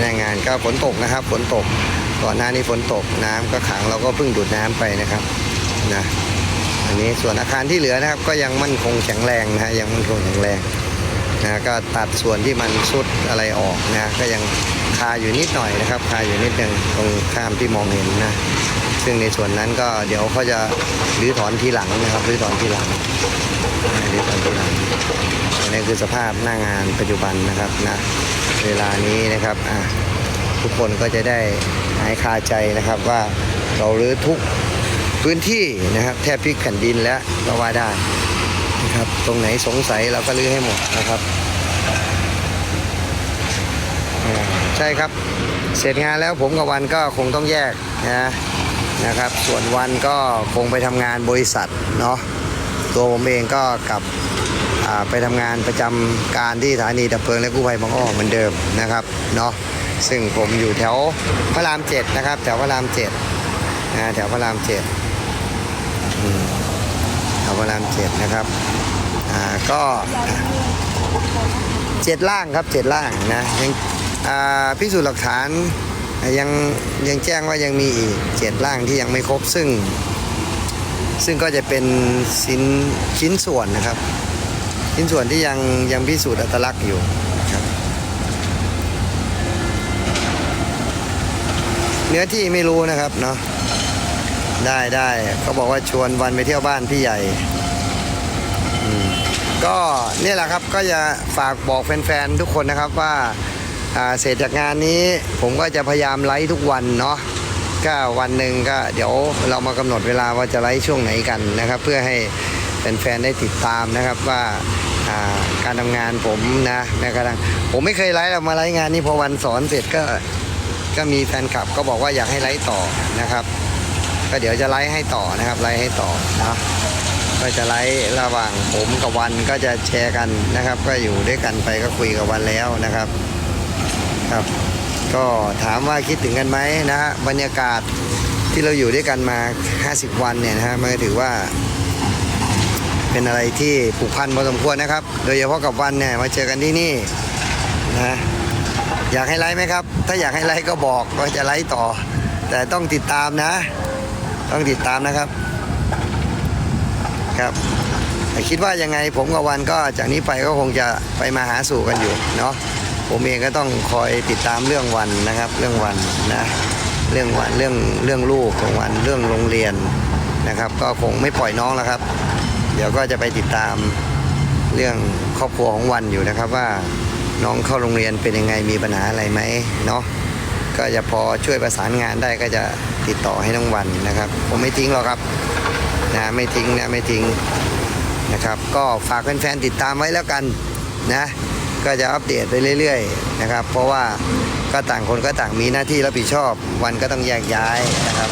หน้างานก็ฝนตกนะครับฝนตกก่อนหน้านี้ฝนตกน้ำก็ขังเราก็เพิ่งดูดน้ำไปนะครับนะอันนี้ส่วนอาคารที่เหลือนะครับก็ยังมั่นคงแข็งแรงนะฮะยังมั่นคงแข็งแรงนะก็ตัดส่วนที่มันสุดอะไรออกนะก็ยังคาอยู่นิดหน่อยนะครับคาอยู่นิดหนึ่งตรงข้ามที่มองเห็นนะซึ่งในส่วนนั้นก็เดี๋ยวเขาจะรื้อถอนทีหลังนะครับรื้อถอนทีหลังรื้อถอนทีหลังอันนี้คือสภาพหน้างานปัจจุบันนะครับนะ เวลานี้นะครับอะทุกคนก็จะได้หายคาใจนะครับว่าเรารื้อทุกพื้นที่นะครับ แทบพลิกแผ่นดินแล้วก็ว่าได้นะครับตรงไหนสงสัยเราก็รื้อให้หมดนะครับใช่ครับเสร็จงานแล้วผมกับวันก็คงต้องแยกนะนะครับ ส่วนวันก็คงไปทำงานบริษัทเนาะตัวผมเองก็กลับ ไปทำงานประจำการที่สถานีดับเพลิงและกู้ภัยบางอ้อเหมือนเดิมนะครับเนาะซึ่งผมอยู่แถวพระรามเจ็ดนะครับแถวพระรามเจ็ดนะแถวพระรามเจ็ดแถวพระรามเจ็ดนะครับอ่าก็เจ็ดล่างครับเจ็ดล่างนะยังพิสูจน์หลักฐานยังยังแจ้งว่ายังมีอีกเจ็ดล่างที่ยังไม่ครบซึ่ง ซึ่งก็จะเป็นชิ้นชิ้นส่วนนะครับ ชิ้นส่วนที่ยังยังพิสูจน์อัตลักษณ์อยู่ครับเนื้อที่ไม่รู้นะครับเนาะได้ได้เขาบอกว่าชวนวันไปเที่ยวบ้านพี่ใหญ่ก็เนี่ยแหละครับก็จะฝากบอกแฟนๆทุกคนนะครับว่าเสร็จจากงานนี้ผมก็จะพยายามไลฟ์ทุกวันเนาะก็วันหนึ่งก็เดี๋ยวเรามากำหนดเวลาว่าจะไลฟ์ช่วงไหนกันนะครับ เพื่อให้แฟนๆได้ติดตามนะครับว่า การทำงานผมนะแม้กระทั่งผมไม่เคยไลฟ์เรามาไลฟ์งานนี้พอวันสอนเสร็จก็ก็มีแฟนคลับก็บอกว่าอยากให้ไลฟ์ต่อนะครับ ก็เดี๋ยวจะไลฟ์ให้ต่อนะครับไลฟ์ให้ต่อนะก็จะไลฟ์ระหว่างผมกับวันก็จะแชร์กันนะครับ ก็อยู่ด้วยกันไปก็คุยกับวันแล้วนะครับครับ ก็ถามว่าคิดถึงกันไหมนะบรรยากาศที่เราอยู่ด้วยกันมา 50 วันเนี่ยนะฮะมันถือว่า เป็นอะไรที่ผูกพันพอสมควรนะครับ โดยเฉพาะกับวันเนี่ยมาเจอกันที่นี่นะอยากให้ไลฟ์ไหมครับ ถ้าอยากให้ไลฟ์ก็บอกว่าจะไลฟ์ต่อ แต่ต้องติดตามนะ ต้องติดตามนะครับครับคิดว่ายังไงผมกับวันก็จากนี้ไปก็คงจะไปมาหาสู่กันอยู่เนาะผมเองก็ต้องคอยติดตามเรื่องวันนะครับ เรื่องวันนะเรื่องวันเรื่องเรื่องลูกของวันเรื่องโรงเรียนนะครับ ก็คงไม่ปล่อยน้องแล้วครับ เดี๋ยวก็จะไปติดตามเรื่องครอบครัวของวันอยู่นะครับว่าน้องเข้าโรงเรียนเป็นยังไงมีปัญหาอะไรไหมเนาะก็จะพอช่วยประสานงานได้ก็จะติดต่อให้น้องวันนะครับ ผมไม่ทิ้งหรอกครับนะไม่ทิ้งนะไม่ทิ้งนะครับ ก็ฝากแฟนๆติดตามไว้แล้วกันนะก็จะอัปเดตไปเรื่อยๆนะครับ เพราะว่าก็ต่างคนก็ต่างมีหน้าที่รับผิดชอบ วันก็ต้องแยกย้ายนะครับ